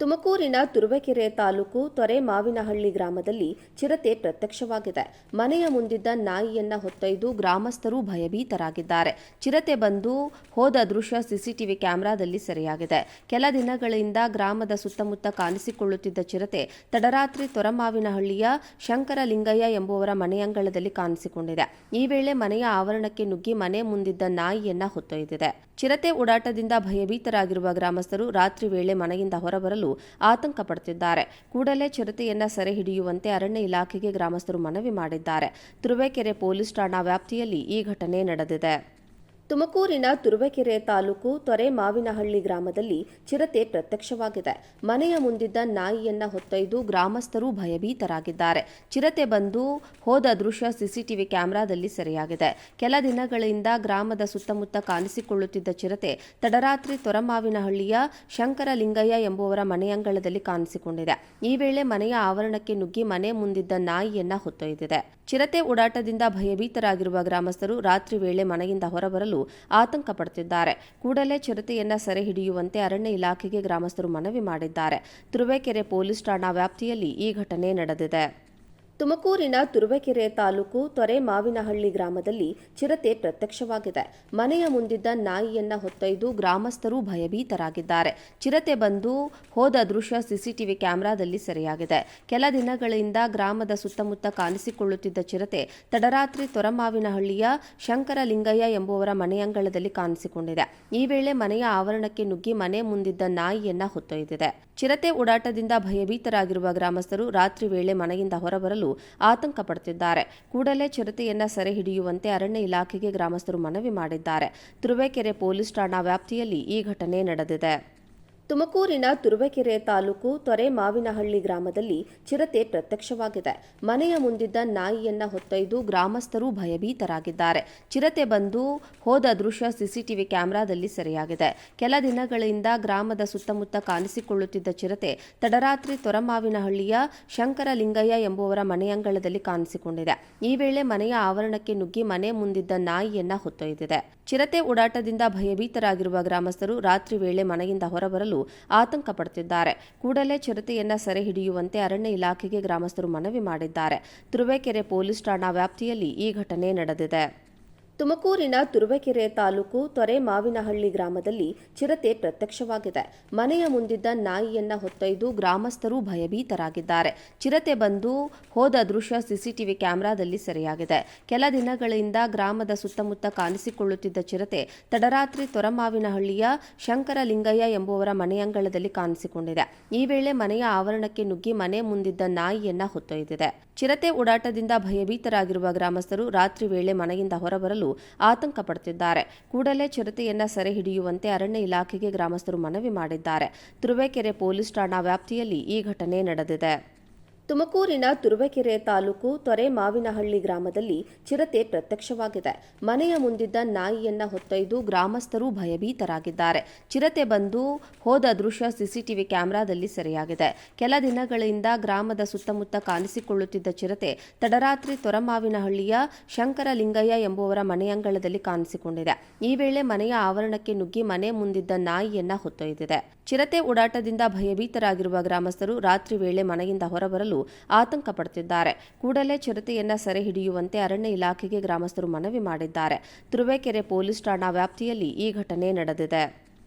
ತುಮಕೂರಿನ ತುರುವೇಕೆರೆ ತಾಲೂಕು ತೊರೆಮಾವಿನಹಳ್ಳಿ ಗ್ರಾಮದಲ್ಲಿ ಚಿರತೆ ಪ್ರತ್ಯಕ್ಷವಾಗಿದೆ. ಮನೆಯ ಮುಂದಿದ್ದ ನಾಯಿಯನ್ನ ಹೊತ್ತೊಯ್ದು ಗ್ರಾಮಸ್ಥರು ಭಯಭೀತರಾಗಿದ್ದಾರೆ. ಚಿರತೆ ಬಂದು ಹೋದ ದೃಶ್ಯ ಸಿಸಿಟಿವಿ ಕ್ಯಾಮೆರಾದಲ್ಲಿ ಸೆರೆಯಾಗಿದೆ. ಕೆಲ ದಿನಗಳಿಂದ ಗ್ರಾಮದ ಸುತ್ತಮುತ್ತ ಕಾಣಿಸಿಕೊಳ್ಳುತ್ತಿದ್ದ ಚಿರತೆ ತಡರಾತ್ರಿ ತೊರಮಾವಿನಹಳ್ಳಿಯ ಶಂಕರಲಿಂಗಯ್ಯ ಎಂಬುವರ ಮನೆಯಂಗಳದಲ್ಲಿ ಕಾಣಿಸಿಕೊಂಡಿದೆ. ಈ ವೇಳೆ ಮನೆಯ ಆವರಣಕ್ಕೆ ನುಗ್ಗಿ ಮನೆ ಮುಂದಿದ್ದ ನಾಯಿಯನ್ನ ಹೊತ್ತೊಯ್ದಿದೆ. ಚಿರತೆ ಓಡಾಟದಿಂದ ಭಯಭೀತರಾಗಿರುವ ಗ್ರಾಮಸ್ಥರು ರಾತ್ರಿ ವೇಳೆ ಮನೆಯಿಂದ ಹೊರಬರಲು ಆತಂಕ ಪಡುತ್ತಿದ್ದಾರೆ ಕೂಡಲೇ ಚಿರತೆಯನ್ನ ಸೆರೆ ಹಿಡಿಯುವಂತೆ ಅರಣ್ಯ ಇಲಾಖೆಗೆ ಗ್ರಾಮಸ್ಥರು ಮನವಿ ಮಾಡಿದ್ದಾರೆ. ತುರುವೇಕೆರೆ ಪೊಲೀಸ್ ಠಾಣಾ ವ್ಯಾಪ್ತಿಯಲ್ಲಿ ಈ ಘಟನೆ ನಡೆದಿದೆ. ತುಮಕೂರಿನ ತುರುವೇಕೆರೆ ತಾಲೂಕು ತೊರೆಮಾವಿನಹಳ್ಳಿ ಗ್ರಾಮದಲ್ಲಿ ಚಿರತೆ ಪ್ರತ್ಯಕ್ಷವಾಗಿದೆ. ಮನೆಯ ಮುಂದಿದ್ದ ನಾಯಿಯನ್ನ ಹೊತ್ತೊಯ್ದು ಗ್ರಾಮಸ್ಥರು ಭಯಭೀತರಾಗಿದ್ದಾರೆ. ಚಿರತೆ ಬಂದು ಹೋದ ದೃಶ್ಯ ಸಿಸಿಟಿವಿ ಕ್ಯಾಮೆರಾದಲ್ಲಿ ಸೆರೆಯಾಗಿದೆ. ಕೆಲ ದಿನಗಳಿಂದ ಗ್ರಾಮದ ಸುತ್ತಮುತ್ತ ಕಾಣಿಸಿಕೊಳ್ಳುತ್ತಿದ್ದ ಚಿರತೆ ತಡರಾತ್ರಿ ತೊರಮಾವಿನಹಳ್ಳಿಯ ಶಂಕರಲಿಂಗಯ್ಯ ಎಂಬುವರ ಮನೆಯಂಗಳದಲ್ಲಿ ಕಾಣಿಸಿಕೊಂಡಿದೆ. ಈ ವೇಳೆ ಮನೆಯ ಆವರಣಕ್ಕೆ ನುಗ್ಗಿ ಮನೆ ಮುಂದಿದ್ದ ನಾಯಿಯನ್ನ ಹೊತ್ತೊಯ್ದಿದೆ. ಚಿರತೆ ಓಡಾಟದಿಂದ ಭಯಭೀತರಾಗಿರುವ ಗ್ರಾಮಸ್ಥರು ರಾತ್ರಿ ವೇಳೆ ಮನೆಯಿಂದ ಹೊರಬರಲು ಆತಂಕ ಪಡುತ್ತಿದ್ದಾರೆ ಕೂಡಲೇ ಚಿರತೆಯನ್ನ ಸೆರೆ ಹಿಡಿಯುವಂತೆ ಅರಣ್ಯ ಇಲಾಖೆಗೆ ಗ್ರಾಮಸ್ಥರು ಮನವಿ ಮಾಡಿದ್ದಾರೆ. ತುರುವೇಕೆರೆ ಪೊಲೀಸ್ ಠಾಣಾ ವ್ಯಾಪ್ತಿಯಲ್ಲಿ ಈ ಘಟನೆ ನಡೆದಿದೆ. ತುಮಕೂರಿನ ತುರುವಕೆರೆ ತಾಲೂಕು ತೊರೆಮಾವಿನಹಳ್ಳಿ ಗ್ರಾಮದಲ್ಲಿ ಚಿರತೆ ಪ್ರತ್ಯಕ್ಷವಾಗಿದೆ. ಮನೆಯ ಮುಂದಿದ್ದ ನಾಯಿಯನ್ನ ಹೊತ್ತೊಯ್ದು ಗ್ರಾಮಸ್ಥರು ಭಯಭೀತರಾಗಿದ್ದಾರೆ. ಚಿರತೆ ಬಂದು ಹೋದ ದೃಶ್ಯ ಸಿಸಿಟಿವಿ ಕ್ಯಾಮೆರಾದಲ್ಲಿ ಸೆರೆಯಾಗಿದೆ. ಕೆಲ ದಿನಗಳಿಂದ ಗ್ರಾಮದ ಸುತ್ತಮುತ್ತ ಕಾಣಿಸಿಕೊಳ್ಳುತ್ತಿದ್ದ ಚಿರತೆ ತಡರಾತ್ರಿ ತೊರಮಾವಿನಹಳ್ಳಿಯ ಶಂಕರಲಿಂಗಯ್ಯ ಎಂಬುವರ ಮನೆಯಂಗಳದಲ್ಲಿ ಕಾಣಿಸಿಕೊಂಡಿದೆ. ಈ ವೇಳೆ ಮನೆಯ ಆವರಣಕ್ಕೆ ನುಗ್ಗಿ ಮನೆ ಮುಂದಿದ್ದ ನಾಯಿಯನ್ನ ಹೊತ್ತೊಯ್ದಿದೆ. ಚಿರತೆ ಓಡಾಟದಿಂದ ಭಯಭೀತರಾಗಿರುವ ಗ್ರಾಮಸ್ಥರು ರಾತ್ರಿ ವೇಳೆ ಮನೆಯಿಂದ ಹೊರಬರಲು ಆತಂಕ ಪಡುತ್ತಿದ್ದಾರೆ ಕೂಡಲೇ ಚಿರತೆಯನ್ನ ಸೆರೆ ಹಿಡಿಯುವಂತೆ ಅರಣ್ಯ ಇಲಾಖೆಗೆ ಗ್ರಾಮಸ್ಥರು ಮನವಿ ಮಾಡಿದ್ದಾರೆ. ತುರುವೇಕೆರೆ ಪೊಲೀಸ್ ಠಾಣಾ ವ್ಯಾಪ್ತಿಯಲ್ಲಿ ಈ ಘಟನೆ ನಡೆದಿದೆ. ತುಮಕೂರಿನ ತುರುವಕೆರೆ ತಾಲೂಕು ತೊರೆಮಾವಿನಹಳ್ಳಿ ಗ್ರಾಮದಲ್ಲಿ ಚಿರತೆ ಪ್ರತ್ಯಕ್ಷವಾಗಿದೆ. ಮನೆಯ ಮುಂದಿದ್ದ ನಾಯಿಯನ್ನ ಹೊತ್ತೊಯ್ದು ಗ್ರಾಮಸ್ಥರು ಭಯಭೀತರಾಗಿದ್ದಾರೆ. ಚಿರತೆ ಬಂದು ಹೋದ ದೃಶ್ಯ ಸಿಸಿಟಿವಿ ಕ್ಯಾಮೆರಾದಲ್ಲಿ ಸೆರೆಯಾಗಿದೆ. ಕೆಲ ದಿನಗಳಿಂದ ಗ್ರಾಮದ ಸುತ್ತಮುತ್ತ ಕಾಣಿಸಿಕೊಳ್ಳುತ್ತಿದ್ದ ಚಿರತೆ ತಡರಾತ್ರಿ ತೊರಮಾವಿನಹಳ್ಳಿಯ ಶಂಕರಲಿಂಗಯ್ಯ ಎಂಬುವರ ಮನೆಯಂಗಳದಲ್ಲಿ ಕಾಣಿಸಿಕೊಂಡಿದೆ. ಈ ವೇಳೆ ಮನೆಯ ಆವರಣಕ್ಕೆ ನುಗ್ಗಿ ಮನೆ ಮುಂದಿದ್ದ ನಾಯಿಯನ್ನ ಹೊತ್ತೊಯ್ದಿದೆ. ಚಿರತೆ ಓಡಾಟದಿಂದ ಭಯಭೀತರಾಗಿರುವ ಗ್ರಾಮಸ್ಥರು ರಾತ್ರಿ ವೇಳೆ ಮನೆಯಿಂದ ಹೊರಬರಲು ಆತಂಕ ಪಡುತ್ತಿದ್ದಾರೆ ಕೂಡಲೇ ಚಿರತೆಯನ್ನ ಸೆರೆ ಹಿಡಿಯುವಂತೆ ಅರಣ್ಯ ಇಲಾಖೆಗೆ ಗ್ರಾಮಸ್ಥರು ಮನವಿ ಮಾಡಿದ್ದಾರೆ. ತುರುವೇಕೆರೆ ಪೊಲೀಸ್ ಠಾಣಾ ವ್ಯಾಪ್ತಿಯಲ್ಲಿ ಈ ಘಟನೆ ನಡೆದಿದೆ. ತುಮಕೂರಿನ ತುರುವಕೆರೆ ತಾಲೂಕು ತೊರೆಮಾವಿನಹಳ್ಳಿ ಗ್ರಾಮದಲ್ಲಿ ಚಿರತೆ ಪ್ರತ್ಯಕ್ಷವಾಗಿದೆ. ಮನೆಯ ಮುಂದಿದ್ದ ನಾಯಿಯನ್ನ ಹೊತ್ತೊಯ್ದು ಗ್ರಾಮಸ್ಥರು ಭಯಭೀತರಾಗಿದ್ದಾರೆ. ಚಿರತೆ ಬಂದು ಹೋದ ದೃಶ್ಯ ಸಿಸಿಟಿವಿ ಕ್ಯಾಮೆರಾದಲ್ಲಿ ಸೆರೆಯಾಗಿದೆ. ಕೆಲ ದಿನಗಳಿಂದ ಗ್ರಾಮದ ಸುತ್ತಮುತ್ತ ಕಾಣಿಸಿಕೊಳ್ಳುತ್ತಿದ್ದ ಚಿರತೆ ತಡರಾತ್ರಿ ತೊರಮಾವಿನಹಳ್ಳಿಯ ಶಂಕರಲಿಂಗಯ್ಯ ಎಂಬುವರ ಮನೆಯಂಗಳದಲ್ಲಿ ಕಾಣಿಸಿಕೊಂಡಿದೆ. ಈ ವೇಳೆ ಮನೆಯ ಆವರಣಕ್ಕೆ ನುಗ್ಗಿ ಮನೆ ಮುಂದಿದ್ದ ನಾಯಿಯನ್ನ ಹೊತ್ತೊಯ್ದಿದೆ. ಚಿರತೆ ಓಡಾಟದಿಂದ ಭಯಭೀತರಾಗಿರುವ ಗ್ರಾಮಸ್ಥರು ರಾತ್ರಿ ವೇಳೆ ಮನೆಯಿಂದ ಹೊರಬರಲು ಆತಂಕ ಪಡುತ್ತಿದ್ದಾರೆ ಕೂಡಲೇ ಚಿರತೆಯನ್ನ ಸೆರೆ ಹಿಡಿಯುವಂತೆ ಅರಣ್ಯ ಇಲಾಖೆಗೆ ಗ್ರಾಮಸ್ಥರು ಮನವಿ ಮಾಡಿದ್ದಾರೆ. ತುರುವೇಕೆರೆ ಪೊಲೀಸ್ ಠಾಣಾ ವ್ಯಾಪ್ತಿಯಲ್ಲಿ ಈ ಘಟನೆ ನಡೆದಿದೆ. ತುಮಕೂರಿನ ತುರುವಕೆರೆ ತಾಲೂಕು ತೊರೆಮಾವಿನಹಳ್ಳಿ ಗ್ರಾಮದಲ್ಲಿ ಚಿರತೆ ಪ್ರತ್ಯಕ್ಷವಾಗಿದೆ. ಮನೆಯ ಮುಂದಿದ್ದ ನಾಯಿಯನ್ನ ಹೊತ್ತೊಯ್ದು ಗ್ರಾಮಸ್ಥರು ಭಯಭೀತರಾಗಿದ್ದಾರೆ. ಚಿರತೆ ಬಂದು ಹೋದ ದೃಶ್ಯ ಸಿಸಿಟಿವಿ ಕ್ಯಾಮೆರಾದಲ್ಲಿ ಸೆರೆಯಾಗಿದೆ. ಕೆಲ ದಿನಗಳಿಂದ ಗ್ರಾಮದ ಸುತ್ತಮುತ್ತ ಕಾಣಿಸಿಕೊಳ್ಳುತ್ತಿದ್ದ ಚಿರತೆ ತಡರಾತ್ರಿ ತೊರಮಾವಿನಹಳ್ಳಿಯ ಶಂಕರಲಿಂಗಯ್ಯ ಎಂಬುವರ ಮನೆಯಂಗಳದಲ್ಲಿ ಕಾಣಿಸಿಕೊಂಡಿದೆ. ಈ ವೇಳೆ ಮನೆಯ ಆವರಣಕ್ಕೆ ನುಗ್ಗಿ ಮನೆ ಮುಂದಿದ್ದ ನಾಯಿಯನ್ನ ಹೊತ್ತೊಯ್ದಿದೆ. ಚಿರತೆ ಓಡಾಟದಿಂದ ಭಯಭೀತರಾಗಿರುವ ಗ್ರಾಮಸ್ಥರು ರಾತ್ರಿ ವೇಳೆ ಮನೆಯಿಂದ ಹೊರಬರಲು ಆತಂಕ ಪಡುತ್ತಿದ್ದಾರೆ ಕೂಡಲೇ ಚಿರತೆಯನ್ನ ಸೆರೆ ಹಿಡಿಯುವಂತೆ ಅರಣ್ಯ ಇಲಾಖೆಗೆ ಗ್ರಾಮಸ್ಥರು ಮನವಿ ಮಾಡಿದ್ದಾರೆ. ತುರುವೇಕೆರೆ ಪೊಲೀಸ್ ಠಾಣಾ ವ್ಯಾಪ್ತಿಯಲ್ಲಿ ಈ ಘಟನೆ ನಡೆದಿದೆ.